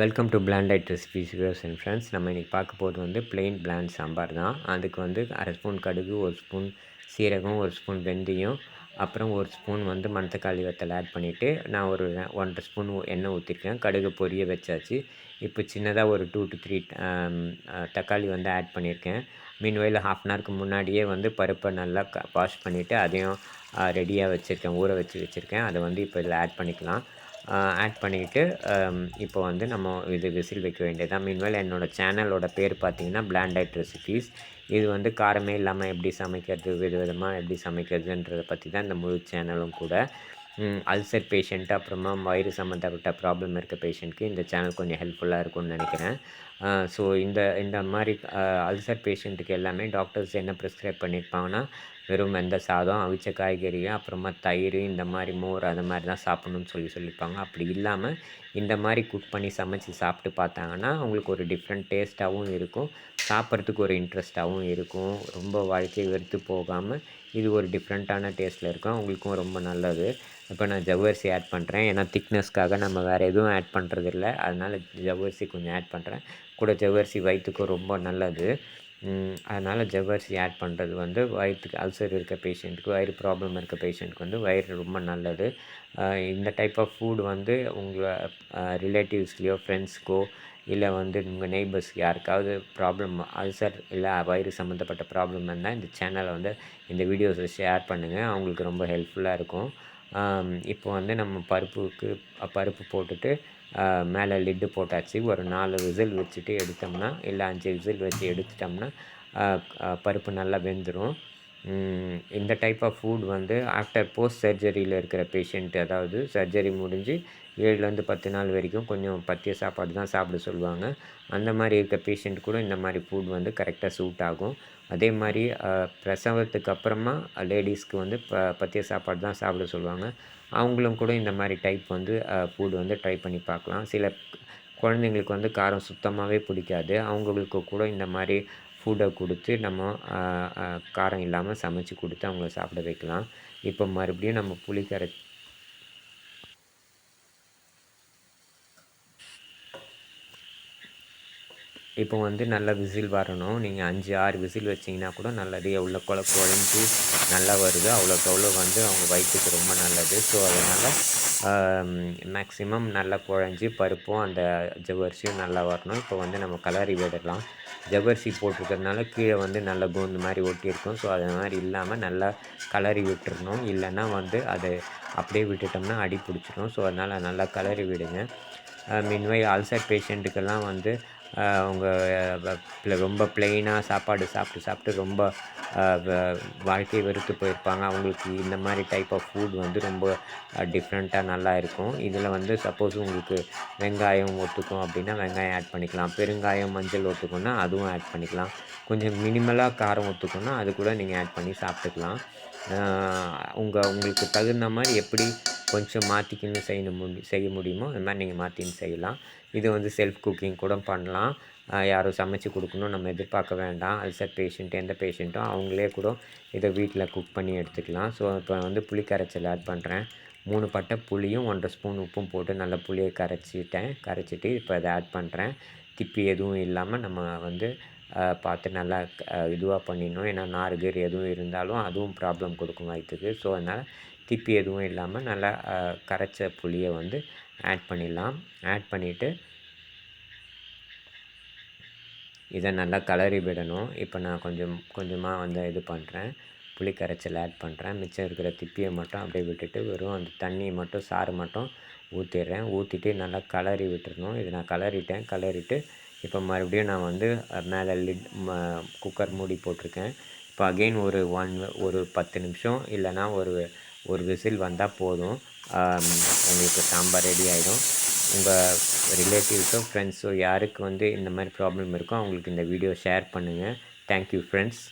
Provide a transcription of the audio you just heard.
Welcome to planted recipes views and friends நம்ம இன்றைக்கி பார்க்க போகிறது வந்து பிளெயின் பிளாண்ட் சாம்பார் தான். அதுக்கு வந்து அரை ஸ்பூன் கடுகு ஒரு ஸ்பூன் சீரகம் ஒரு ஸ்பூன் வெந்தயம் அப்புறம் ஒரு ஸ்பூன் வந்து மணத்தக்காளி வத்தல் ஆட் பண்ணிவிட்டு நான் ஒரு ஒன்றரை ஸ்பூன் எண்ணெய் ஊற்றிருக்கேன் கடுகு பொரிய வச்சாச்சு. இப்போ சின்னதாக ஒரு டூ டு த்ரீ தக்காளி வந்து ஆட் பண்ணியிருக்கேன் மீன்வெயில் ஹாஃப் அன் ஹவருக்கு முன்னாடியே வந்து பருப்பை நல்லா க வாஷ் பண்ணிவிட்டு அதையும் ரெடியாக வச்சுருக்கேன். ஊற வச்சு வச்சுருக்கேன். அதை வந்து இப்போ இதில் ஆட் பண்ணிக்கலாம். ஆட் பண்ணிக்கிட்டு இப்போ வந்து நம்ம இது விசில் வைக்க வேண்டியதான் மீன்வேல் என்னோடய சேனலோட பேர் பார்த்திங்கன்னா பிளாண்டட் ரெசிபீஸ் இது வந்து காரமே இல்லாமல் எப்படி சமைக்கிறது வித விதமாக எப்படி சமைக்கிறதுன்றதை பற்றி தான் இந்த முழு சேனலும் கூட. அல்சர் பேஷண்ட் அப்புறமா வயிறு சம்மந்தப்பட்ட ப்ராப்ளம் இருக்க பேஷண்ட்க்கு இந்த சேனல் கொஞ்சம் ஹெல்ப்ஃபுல்லாக இருக்கும்னு நினைக்கிறேன். ஸோ இந்த இந்த மாதிரி அல்சர் பேஷண்ட்டுக்கு எல்லாமே டாக்டர்ஸ் என்ன ப்ரிஸ்கிரைப் பண்ணியிருப்பாங்கன்னா வெறும் வெந்த சாதம் அவிச்ச காய்கறியும் அப்புறமா தயிர் இந்த மாதிரி மோர் அது மாதிரி தான் சாப்பிட்ணுன்னு சொல்லி சொல்லியிருப்பாங்க. அப்படி இல்லாமல் இந்த மாதிரி குக் பண்ணி சமைச்சு சாப்பிட்டு பார்த்தாங்கன்னா அவங்களுக்கு ஒரு டிஃப்ரெண்ட் டேஸ்ட்டாகவும் இருக்கும் சாப்பிட்றதுக்கு ஒரு இன்ட்ரெஸ்ட்டாகவும் இருக்கும். ரொம்ப வாழ்க்கையை வெறுத்து போகாமல் இது ஒரு டிஃப்ரெண்ட்டான டேஸ்ட்டில் இருக்கும். அவங்களுக்கும் ரொம்ப நல்லது. இப்போ நான் ஜவ்வரிசி ஆட் பண்ணுறேன் ஏன்னா திக்னஸ்க்காக நம்ம வேறு எதுவும் ஆட் பண்ணுறதில்ல அதனால் ஜவ்வரிசி கொஞ்சம் ஆட் பண்ணுறேன் கூட ஜவ்வரிசி வயிற்றுக்கும் ரொம்ப நல்லது. அதனால் ஜவ்வரிசி ஆட் பண்ணுறது வந்து வயிற்றுக்கு அல்சர் இருக்க பேஷண்ட்டுக்கு வயிறு ப்ராப்ளம் இருக்க பேஷண்ட்டுக்கு வந்து வயிறு ரொம்ப நல்லது. இந்த டைப் ஆஃப் ஃபுட் வந்து உங்கள் ரிலேட்டிவ்ஸ்லேயோ ஃப்ரெண்ட்ஸ்க்கோ இல்லை வந்து உங்கள் நெய்பர்ஸ் யாருக்காவது ப்ராப்ளம் அல்சர் இல்லை வயிறு சம்மந்தப்பட்ட ப்ராப்ளம் இருந்தால் இந்த சேனலை வந்து இந்த வீடியோஸை ஷேர் பண்ணுங்கள் அவங்களுக்கு ரொம்ப ஹெல்ப்ஃபுல்லாக இருக்கும். இப்போ வந்து நம்ம பருப்புக்கு பருப்பு போட்டுட்டு மேலே லிட்டு போட்டாச்சு. ஒரு நாலு விசில் வச்சுட்டு எடுத்தோம்னா இல்லை அஞ்சு விசில் வச்சு எடுத்துட்டோம்னா பருப்பு நல்லா வெந்துடும் இந்த டைப் ஆஃப் ஃபுட் வந்து ஆஃப்டர் போஸ்ட் சர்ஜரியில் இருக்கிற பேஷண்ட் அதாவது சர்ஜரி முடிஞ்சு ஏழுலேருந்து பத்து நாள் வரைக்கும் கொஞ்சம் பத்திய சாப்பாடு தான் சாப்பிட சொல்லுவாங்க. அந்த மாதிரி இருக்க பேஷண்ட் கூட இந்த மாதிரி ஃபுட் வந்து கரெக்டாக சூட் ஆகும். அதே மாதிரி பிரசவத்துக்கு அப்புறமா லேடிஸ்க்கு வந்து ப பத்திய சாப்பாடு தான் சாப்பிட சொல்லுவாங்க. அவங்களும் கூட இந்த மாதிரி டைப் வந்து ஃபுட் வந்து ட்ரை பண்ணி பார்க்கலாம். சில குழந்தைங்களுக்கு வந்து காரம் சுத்தமாகவே பிடிக்காது. அவங்களுக்கு கூட இந்த மாதிரி ஃபுட்டை கொடுத்து நம்ம காரம் இல்லாமல் சமைச்சு கொடுத்து அவங்கள சாப்பிட வைக்கலாம். இப்போ மறுபடியும் நம்ம புளிக்கரை இப்போ வந்து நல்ல விசில் வரணும். நீங்கள் அஞ்சு ஆறு விசில் வச்சிங்கன்னா கூட நல்லது. எவ்வளோ குழ குழஞ்சி நல்லா வருது. அவ்வளோக்கு அவ்வளோ வந்து அவங்க வயிற்றுக்கு ரொம்ப நல்லது. ஸோ அதனால் மேக்ஸிமம் நல்லா குழஞ்சி பருப்பும் அந்த ஜவ்வரிசியும் நல்லா வரணும். இப்போ வந்து நம்ம கலரி விடலாம். ஜவ்வரிசி போட்டிருக்கிறதுனால கீழே வந்து நல்ல கோந்து மாதிரி ஒட்டியிருக்கும் ஸோ அது மாதிரி இல்லாமல் நல்லா கலரி விட்டுறணும். இல்லைன்னா வந்து அதை அப்படியே விட்டுட்டோம்னா அடி பிடிச்சிடும் ஸோ அதனால் நல்லா கலரி விடுங்க. மின்வை அல்சர் பேஷண்ட்டுக்கெல்லாம் வந்து அவங்க ரொம்ப பிளெயினாக சாப்பாடு சாப்பிட்டு சாப்பிட்டு ரொம்ப வாழ்க்கையை வெறுத்து போயிருப்பாங்க. அவங்களுக்கு இந்த மாதிரி டைப் ஆஃப் ஃபுட் வந்து ரொம்ப டிஃப்ரெண்ட்டாக நல்லா இருக்கும். இதில் வந்து சப்போஸ் உங்களுக்கு வெங்காயம் ஒத்துக்கும் அப்படின்னா வெங்காயம் ஆட் பண்ணிக்கலாம். பெருங்காயம் மஞ்சள் ஒத்துக்கும்னா அதுவும் ஆட் பண்ணிக்கலாம். கொஞ்சம் மினிமலாக காரம் ஒத்துக்கும்னா அது கூட நீங்கள் ஆட் பண்ணி சாப்பிட்டுக்கலாம். உங்கள் உங்களுக்கு தகுந்த மாதிரி எப்படி கொஞ்சம் மாற்றிக்கின்னு செய்யணும் முடி செய்ய முடியுமோ? அது மாதிரி நீங்கள் மாற்றின்னு செய்யலாம். இது வந்து செல்ஃப் குக்கிங் கூட பண்ணலாம். யாரும் சமைச்சு கொடுக்கணும் நம்ம எதிர்பார்க்க வேண்டாம். அல்சர் பேஷண்ட் எந்த பேஷண்ட்டும் அவங்களே கூட இதை வீட்டில் குக் பண்ணி எடுத்துக்கலாம். ஸோ இப்போ வந்து புளி கரைச்சல் ஆட் பண்ணுறேன் மூணு பட்டை புளியும் ஒன்றரை ஸ்பூன் உப்பும் போட்டு நல்லா புளியை கரைச்சிட்டேன். கரைச்சிட்டு இப்போ அதை ஆட் பண்ணுறேன் திப்பி எதுவும் இல்லாமல் நம்ம வந்து பார்த்து நல்லா இதுவாக பண்ணிடணும். ஏன்னா நார் கீர் எதுவும் இருந்தாலும் அதுவும் ப்ராப்ளம் கொடுக்கும் வயிற்றுக்கு ஸோ அதனால் திப்பி எதுவும் இல்லாமல் நல்லா கரைச்ச புளியை வந்து ஆட் பண்ணிடலாம். ஆட் பண்ணிவிட்டு இதை நல்லா கலரி விடணும். இப்போ நான் கொஞ்சம் கொஞ்சமாக வந்து இது பண்ணுறேன் புளி கரைச்சல் ஆட் பண்ணுறேன் மிச்சம் இருக்கிற திப்பியை மட்டும் அப்படியே விட்டுட்டு வெறும் அந்த தண்ணியை மட்டும் சாறு மட்டும் ஊற்றிடுறேன் ஊற்றிட்டு நல்லா கலரி விட்டுறணும். இதை நான் கலரிட்டேன் கலரிட்டு இப்போ மறுபடியும் நான் வந்து மேலே லிட் குக்கர் மூடி போட்டிருக்கேன். இப்போ அகெயின் ஒரு ஒன் ஒரு பத்து நிமிஷம் இல்லைனா ஒரு ஒரு விசில் வந்தால் போதும். உங்களுக்கு சாம்பார் ரெடி ஆகிடும் உங்கள் ரிலேட்டிவ்ஸோ ஃப்ரெண்ட்ஸோ யாருக்கு வந்து இந்த மாதிரி ப்ராப்ளம் இருக்கோ அவங்களுக்கு இந்த வீடியோ ஷேர் பண்ணுங்கள் தேங்க்யூ ஃப்ரெண்ட்ஸ்